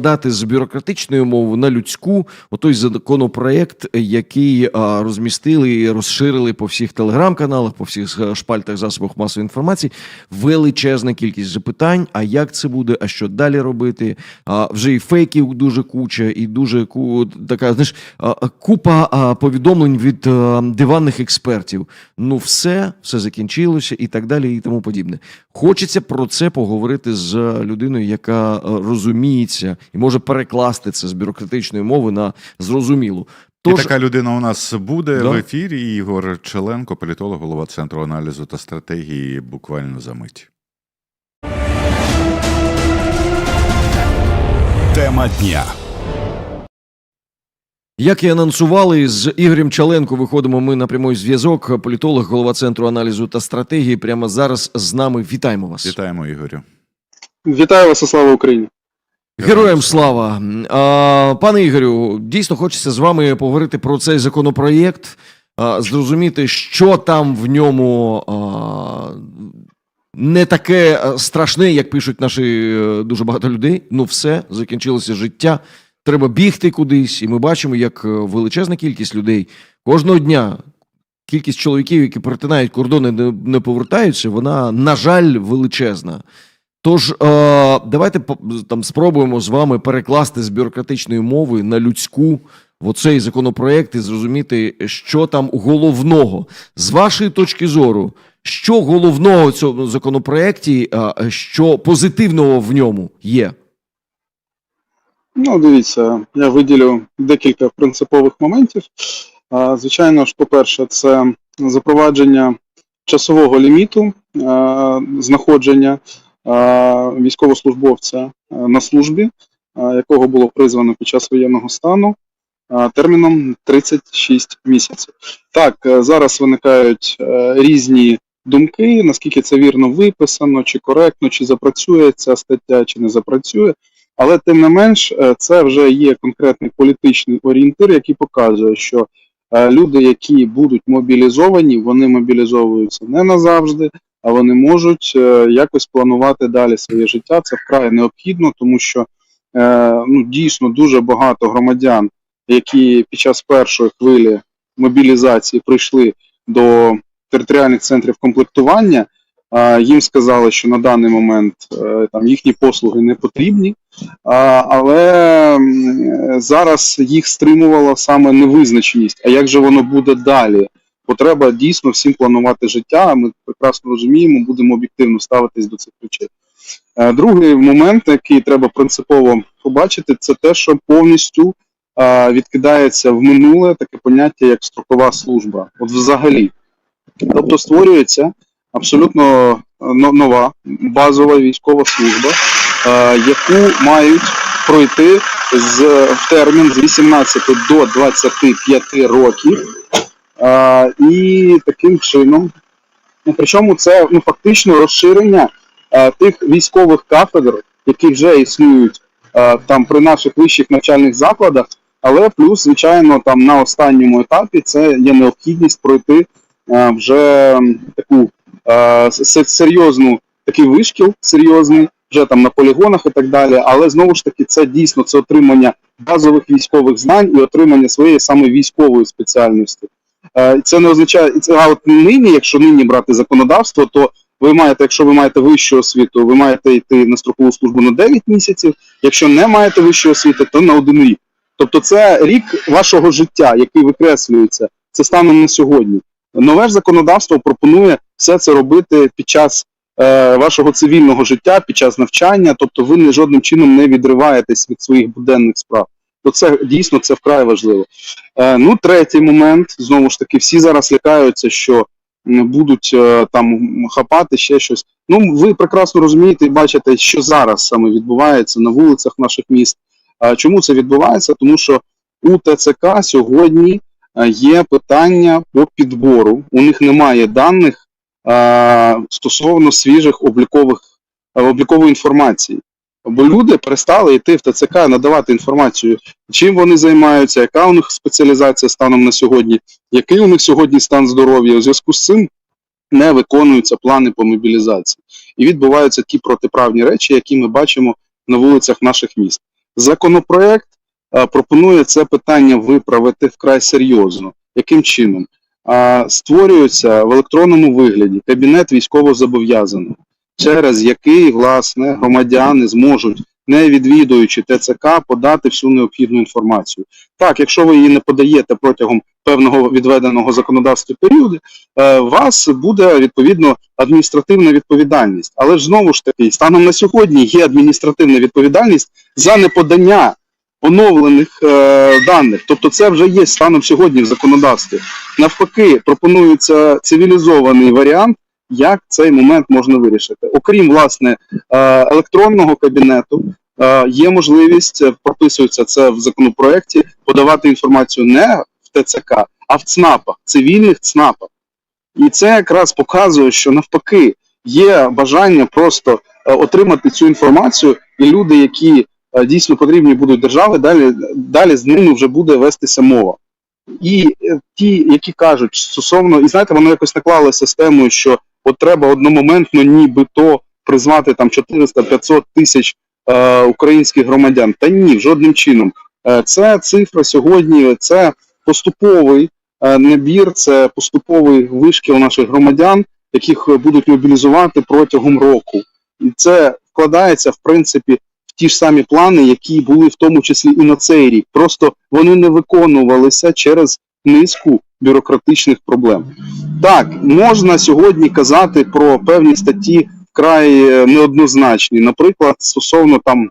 Дати з бюрократичної мови на людську, отой законопроект, який а, розмістили і розширили по всіх телеграм-каналах, по всіх е, шпальтах засобах масової інформації. Величезна кількість запитань. А як це буде? А що далі робити? А вже і фейків дуже куча, і дуже ку... така знаєш, купа повідомлень від а, диванних експертів. Ну, все, все закінчилося і так далі, і тому подібне. Хочеться про це поговорити з людиною, яка е, розуміється і може перекласти це з бюрократичної мови на зрозумілу. І така людина у нас буде Да. в ефірі. Ігор Челенко, політолог, голова центру аналізу та стратегії, буквально за мить. Тема дня. як і анонсували, з Ігорем Чаленко виходимо ми на прямий зв'язок. Політолог, голова центру аналізу та стратегії. Прямо зараз з нами. Вітаємо вас. Вітаємо, Ігорю. Вітаю вас, і слава Україні. Героям слава. А, пане Ігорю, дійсно хочеться з вами поговорити про цей законопроєкт, а, зрозуміти, що там в ньому а, не таке страшне, як пишуть наші е, дуже багато людей. Ну, все, закінчилося життя. Треба бігти кудись, і ми бачимо, як е, величезна кількість людей кожного дня. Кількість чоловіків, які перетинають кордони, не повертаються, вона, на жаль, величезна. Тож, е, давайте там спробуємо з вами перекласти з бюрократичної мови на людську оцей законопроект і зрозуміти, що там головного. З вашої точки зору, що головного в цьому законопроекті, е, що позитивного в ньому є? Ну, дивіться, я виділю декілька принципових моментів. Звичайно ж, по-перше, це запровадження часового ліміту знаходження а, військовослужбовця на службі, якого було призвано під час воєнного стану терміном 36 місяців. Так, е, зараз виникають е, різні думки, наскільки це вірно виписано, чи коректно, чи запрацює ця стаття, чи не запрацює. Але тим не менш, е, це вже є конкретний політичний орієнтир, який показує, що е, люди, які будуть мобілізовані, вони мобілізовуються не назавжди, а вони можуть е, якось планувати далі своє життя. Це вкрай необхідно, тому що е, ну, дійсно дуже багато громадян, які під час першої хвилі мобілізації прийшли до територіальних центрів комплектування. Їм сказали, що на даний момент е, там їхні послуги не потрібні, але зараз їх стримувала саме невизначеність. А як же воно буде далі? Бо треба дійсно всім планувати життя. Ми прекрасно розуміємо, будемо об'єктивно ставитись до цих речей. Е, Другий момент, який треба принципово побачити, це те, що повністю е, відкидається в минуле таке поняття, як строкова служба. От взагалі. Тобто створюється абсолютно е, нова базова військова служба, яку мають пройти з в термін з 18 до 25 років. І таким чином, ну, причому це ну, фактично розширення е, тих військових кафедр, які вже існують е, там при наших вищих навчальних закладах, але плюс, звичайно, там на останньому етапі це є необхідність пройти е, вже таку е, серйозну такий вишкіл серйозний, вже там на полігонах і так далі. Але знову ж таки, це дійсно це отримання базових військових знань і отримання своєї саме військової спеціальності. Е, Це не означає, а от нині, якщо нині брати законодавство, то ви маєте, якщо ви маєте вищу освіту, ви маєте йти на строкову службу на 9 місяців. Якщо не маєте вищої освіти, то на один рік. Тобто, це рік вашого життя, який викреслюється. Це станом на сьогодні. Нове ж законодавство пропонує все це робити під час е, вашого цивільного життя, під час навчання, тобто ви не жодним чином не відриваєтесь від своїх буденних справ. То це дійсно це вкрай важливо. Е, ну, третій момент, знову ж таки, всі зараз лякаються, що будуть е, там хапати ще щось. Ну, ви прекрасно розумієте і бачите, що зараз саме відбувається на вулицях наших міст. А чому це відбувається? Тому що у ТЦК сьогодні е, є питання по підбору. У них немає даних е, стосовно свіжих облікових е, облікової інформації. Бо люди перестали йти в ТЦК надавати інформацію, чим вони займаються, яка у них спеціалізація станом на сьогодні, який у них сьогодні стан здоров'я. У зв'язку з цим не виконуються плани по мобілізації. І відбуваються ті протиправні речі, які ми бачимо на вулицях наших міст. Законопроект пропонує це питання виправити вкрай серйозно. Яким чином? Створюється в електронному вигляді кабінет військовозобов'язаного, через який власне громадяни зможуть, не відвідуючи ТЦК, подати всю необхідну інформацію. Так, якщо ви її не подаєте протягом певного відведеного законодавстві періоду, е, вас буде відповідно адміністративна відповідальність. Але ж знову ж таки, станом на сьогодні є адміністративна відповідальність за неподання оновлених е, даних. Тобто, це вже є станом сьогодні в законодавстві. Навпаки, пропонується цивілізований варіант, як цей момент можна вирішити. Окрім власне е, електронного кабінету, е, є можливість е, прописується це в законопроекті подавати інформацію не в ТЦК, а в ЦНАПах, цивільних ЦНАПах. І це якраз показує, що навпаки є бажання просто отримати цю інформацію, і люди, які дійсно потрібні будуть держави, далі, далі з ними вже буде вестися мова. І ті, які кажуть стосовно, і знаєте, воно якось наклали системою, що от треба одномоментно нібито призвати там 400-500 тисяч е, українських громадян. Та ні, жодним чином. Е, це цифра сьогодні, це поступовий е, набір, це поступовий вишкіл наших громадян, яких будуть мобілізувати протягом року. І це вкладається, в принципі, в ті ж самі плани, які були в тому числі і на цей рік. Просто вони не виконувалися через низку бюрократичних проблем. Так, можна сьогодні казати про певні статті вкрай е, неоднозначні, наприклад, стосовно там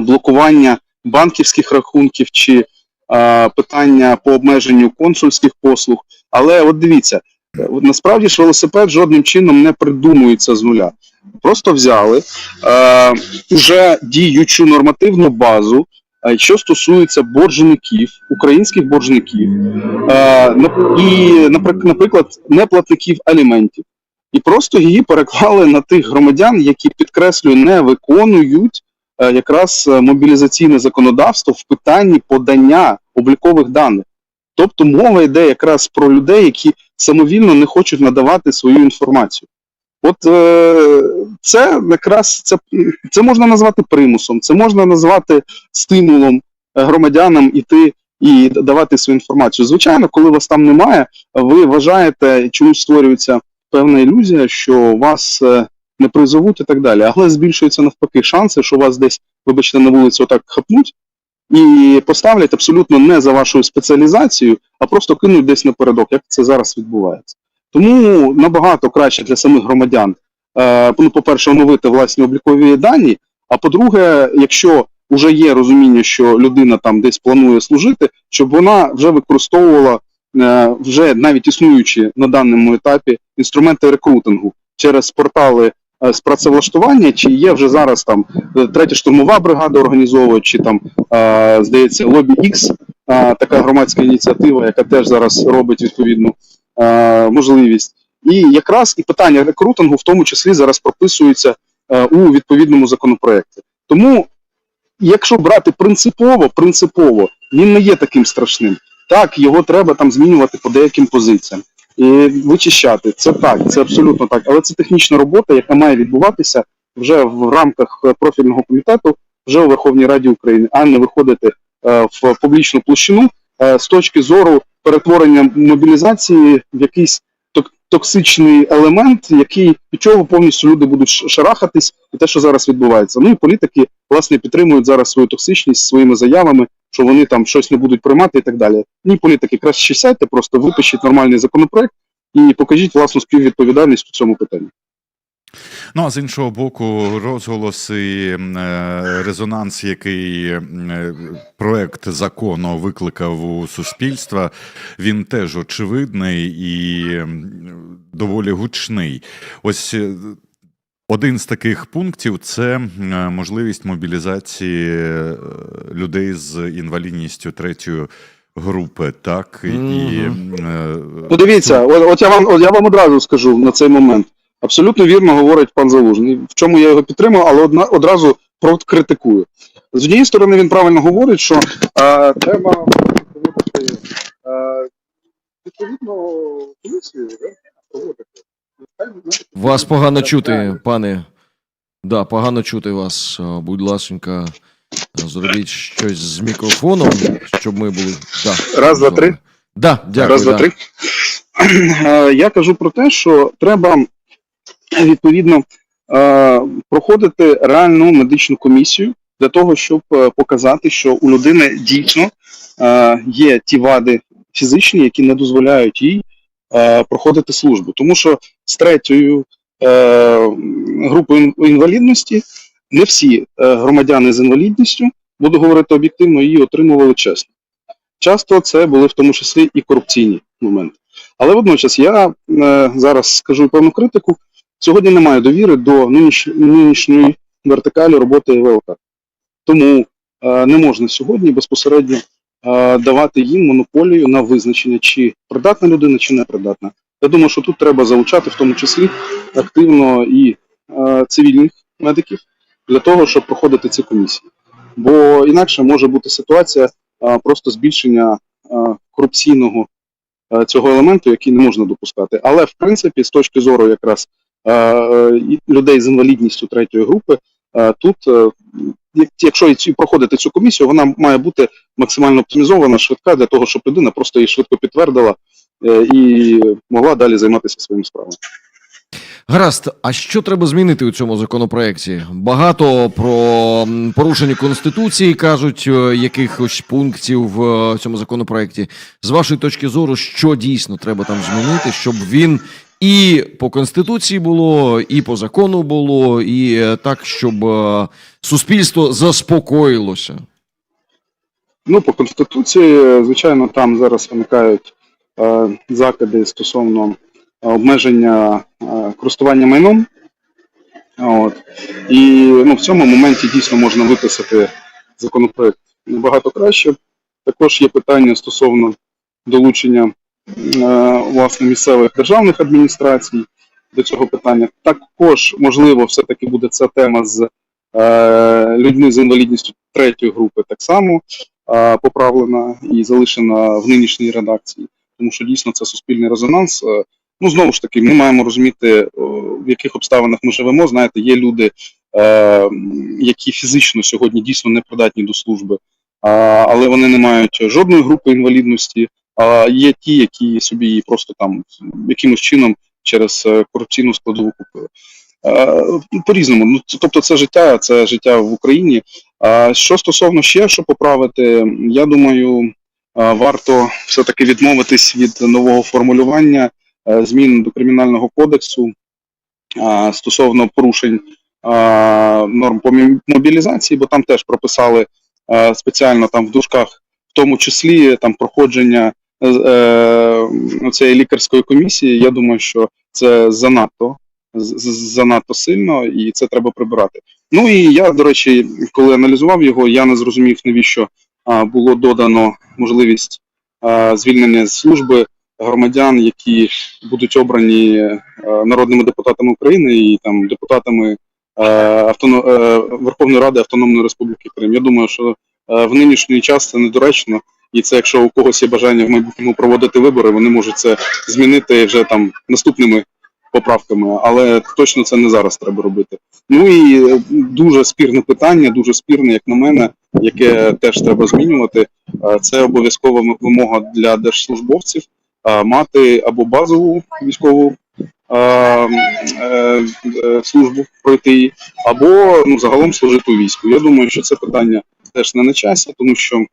блокування банківських рахунків чи а, питання по обмеженню консульських послуг. Але от дивіться, е, насправді ж велосипед жодним чином не придумується з нуля. Просто взяли е, уже діючу нормативну базу, що стосується боржників, українських боржників, е, і, наприклад, неплатників аліментів. І просто її переклали на тих громадян, які підкреслюю, не виконують е, якраз е, мобілізаційне законодавство в питанні подання облікових даних. Тобто мова йде якраз про людей, які самовільно не хочуть надавати свою інформацію. От е, це якраз це, це можна назвати примусом, це можна назвати стимулом е, громадянам іти і давати свою інформацію. Звичайно, коли вас там немає, ви вважаєте, чомусь створюється певна ілюзія, що вас е, не призовуть і так далі. Але збільшуються навпаки шанси, що вас десь, вибачте, на вулицю отак хапнуть і поставлять абсолютно не за вашою спеціалізацією, а просто кинуть десь напередок, як це зараз відбувається. Тому набагато краще для самих громадян, е, ну, по-перше, оновити власні облікові дані. А по-друге, якщо вже є розуміння, що людина там десь планує служити, щоб вона вже використовувала е, вже навіть існуючі на даному етапі інструменти рекрутингу через портали е, з працевлаштування, чи є вже зараз там е, третя штурмова бригада організовує, чи там е, здається Лобі X, е, така громадська ініціатива, яка теж зараз робить відповідну можливість. І якраз і питання рекрутингу в тому числі зараз прописується е, у відповідному законопроекті. Тому, якщо брати принципово, принципово, він не є таким страшним. Так, його треба там змінювати по деяким позиціям і вичищати. Це так, це абсолютно так. Але це технічна робота, яка має відбуватися вже в рамках е, профільного комітету, вже у Верховній Раді України, а не виходити е, в публічну площину е, з точки зору перетворення мобілізації в якийсь токсичний елемент, який від чого повністю люди будуть шарахатись, і те, що зараз відбувається. Ну і політики власне підтримують зараз свою токсичність своїми заявами, що вони там щось не будуть приймати і так далі. Ні, політики краще сядьте, просто випишіть нормальний законопроект і покажіть власну співвідповідальність у цьому питанні. Ну а з іншого боку, розголос і е, резонанс, який е, проект закону викликав у суспільства, він теж очевидний і доволі гучний. Ось. е, Один з таких пунктів це можливість мобілізації людей з інвалідністю третьої групи, так і от, от я вам от я вам одразу скажу на цей момент. Абсолютно вірно говорить пан Залужний, в чому я його підтримую, але одна, одразу критикую. З однієї сторони, він правильно говорить, що е, треба проводити е, відповідно комісію, проводити. Вас погано чути, пане. Да, погано чути вас. Будь ласенька, Зробіть щось з мікрофоном, щоб ми були. Да, Раз, два, три. Да, дякую. Раз, два, да. три. Я кажу про те, що треба відповідно е, проходити реальну медичну комісію для того, щоб е, показати, що у людини дійсно е, є ті вади фізичні, які не дозволяють їй проходити службу. Тому що з третьою групою інвалідності не всі громадяни з інвалідністю, буду говорити об'єктивно, її отримували чесно. Часто це були в тому числі і корупційні моменти. Але водночас я зараз скажу певну критику. Сьогодні немає довіри до нинішньої, вертикалі роботи ВЛК. Тому е, не можна сьогодні безпосередньо е, давати їм монополію на визначення, чи придатна людина, чи не придатна. Я думаю, що тут треба залучати в тому числі активно і е, цивільних медиків для того, щоб проходити ці комісії. Бо інакше може бути ситуація просто збільшення корупційного цього елементу, який не можна допускати. Але в принципі, з точки зору якраз людей з інвалідністю третьої групи, е, тут, е, якщо проходити цю комісію, вона має бути максимально оптимізована, швидка для того, щоб людина просто її швидко підтвердила е, і могла далі займатися своїми справами. Гаразд, а що треба змінити у цьому законопроекті? Багато про порушення конституції кажуть, е, якихось пунктів в е, цьому законопроекті. З вашої точки зору, що дійсно треба там змінити, щоб він і по конституції було, і по закону було, і е, так, щоб е, суспільство заспокоїлося. Ну, по конституції, е, звичайно, там зараз виникають е, закиди стосовно обмеження е, користування майном. От. І ну, в цьому моменті дійсно можна виписати законопроект набагато краще. Також є питання стосовно долучення власне місцевих державних адміністрацій до цього питання. Також, можливо, все-таки буде ця тема з е, людьми з інвалідністю третьої групи так само е, поправлена і залишена в нинішній редакції, тому що дійсно це суспільний резонанс. Е, Ну, знову ж таки, ми маємо розуміти, в яких обставинах ми живемо. Знаєте, є люди, е, які фізично сьогодні дійсно не придатні до служби, але вони не мають жодної групи інвалідності. А є ті, які собі її просто там якимось чином через е, корупційну складову купили. Е, По-різному. Ну, тобто, це життя, це життя в Україні. А що стосовно ще що поправити, я думаю, е, варто все-таки відмовитись від нового формулювання змін до кримінального кодексу стосовно порушень норм по мобілізації, бо там теж прописали спеціально там в дужках, в тому числі там проходження цієї лікарської комісії. Я думаю, що це занадто занадто сильно, і це треба прибирати. Ну і я, до речі, коли аналізував його, я не зрозумів, навіщо було додано можливість звільнення з служби громадян, які будуть обрані е, народними депутатами України і там депутатами е, е, Верховної Ради Автономної Республіки Крим. Я думаю, що е, в нинішній час це недоречно, і це якщо у когось є бажання в майбутньому проводити вибори, вони можуть це змінити вже там наступними поправками, але точно це не зараз треба робити. Ну і е, дуже спірне питання, дуже спірне, як на мене, яке теж треба змінювати. Це обов'язкова вимога для держслужбовців мати або базову військову е, е, службу пройти, її, або ну, загалом служити у війську. Я думаю, що це питання теж не на часі, тому що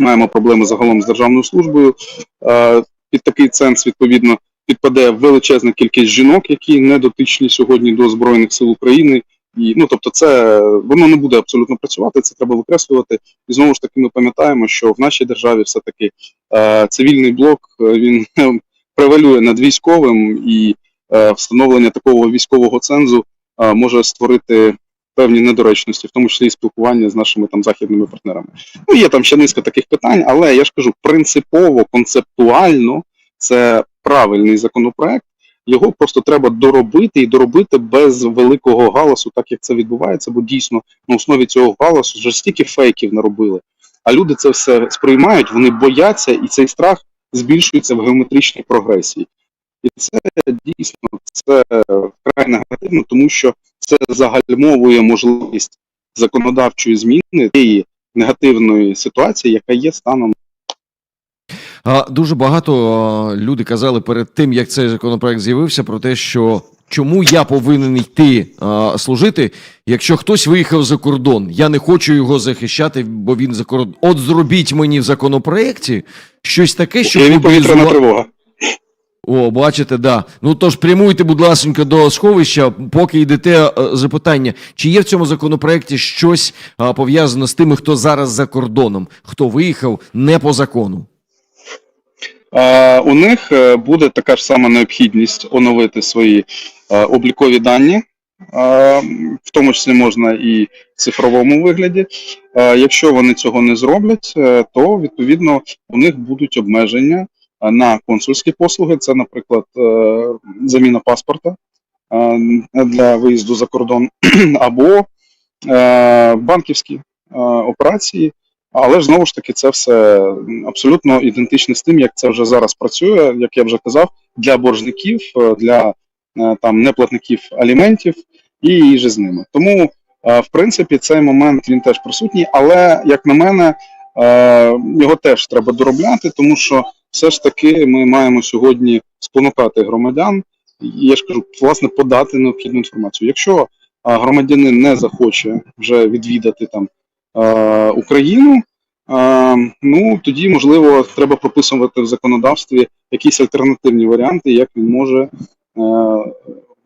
маємо проблеми загалом з державною службою. Е, Під такий ценз, відповідно, підпаде величезна кількість жінок, які не дотичні сьогодні до Збройних сил України. І, ну, тобто, це воно не буде абсолютно працювати, це треба викреслювати. І знову ж таки, ми пам'ятаємо, що в нашій державі все-таки е, цивільний блок е, він превалює над військовим, і е, встановлення такого військового цензу е, може створити певні недоречності, в тому числі і спілкування з нашими там західними партнерами. Ну, є там ще низка таких питань, але я ж кажу, принципово, концептуально це правильний законопроект. Його просто треба доробити і доробити без великого галасу, так як це відбувається, бо дійсно на основі цього галасу вже стільки фейків наробили. А люди це все сприймають, вони бояться, і цей страх збільшується в геометричній прогресії. І це дійсно це вкрай негативно, тому що це загальмовує можливість законодавчої зміни тієї негативної ситуації, яка є станом дуже багато люди казали перед тим, як цей законопроект з'явився, про те, що чому я повинен йти а, служити, якщо хтось виїхав за кордон. Я не хочу його захищати, бо він за кордон. От зробіть мені в законопроекті щось таке, що повітряна тривога. О, бачите, да. Ну тож прямуйте, будь ласка, до сховища, поки йдете е, запитання, чи є в цьому законопроекті щось а, пов'язане з тими, хто зараз за кордоном, хто виїхав не по закону. Е, У них е, буде така ж сама необхідність оновити свої е, облікові дані, е, в тому числі можна і в цифровому вигляді. Е, Якщо вони цього не зроблять, е, то відповідно у них будуть обмеження е, на консульські послуги. Це, наприклад, е, заміна паспорта е, для виїзду за кордон, або е, банківські операції. Але ж знову ж таки, це все абсолютно ідентично з тим, як це вже зараз працює, як я вже казав, для боржників, для там неплатників аліментів і іже з ними. Тому, в принципі, цей момент він теж присутній, але як на мене, його теж треба доробляти, тому що все ж таки ми маємо сьогодні спонукати громадян. Я ж кажу, власне, подати необхідну інформацію. Якщо громадянин не захоче вже відвідати там Україну, ну тоді можливо треба прописувати в законодавстві якісь альтернативні варіанти, як він може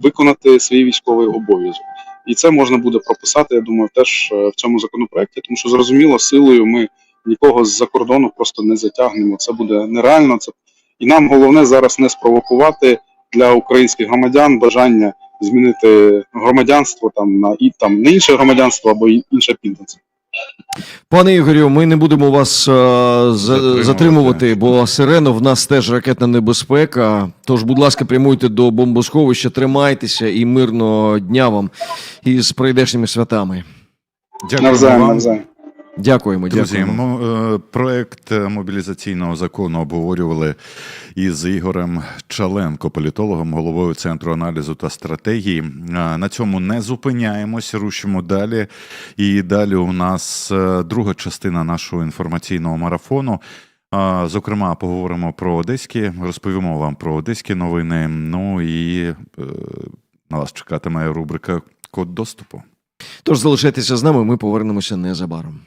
виконати свій військовий обов'язок. І це можна буде прописати, я думаю, теж е, в цьому законопроекті, тому що зрозуміло, силою ми нікого з-за кордону просто не затягнемо. Це буде нереально. Це і нам головне зараз не спровокувати для українських громадян бажання змінити громадянство там на і там на інше громадянство або інше підданство. Пане Ігорю, ми не будемо вас е, за- Затримувати. затримувати, бо сирена в нас теж ракетна небезпека. Тож, будь ласка, прямуйте до бомбосховища, тримайтеся і мирного дня вам із прийдешніми святами. Дякую Навзаєм, вам. навзаєм. Дякуємо, Друзі, дякуємо. е, проект мобілізаційного закону обговорювали із Ігорем Чаленко, політологом, головою центру аналізу та стратегії. Е, На цьому не зупиняємось, рушимо далі. І далі у нас е, друга частина нашого інформаційного марафону. Зокрема, поговоримо про одеські, розповімо вам про одеські новини. Ну і на вас чекатиме рубрика Код доступу. Тож залишайтеся з нами, ми повернемося незабаром.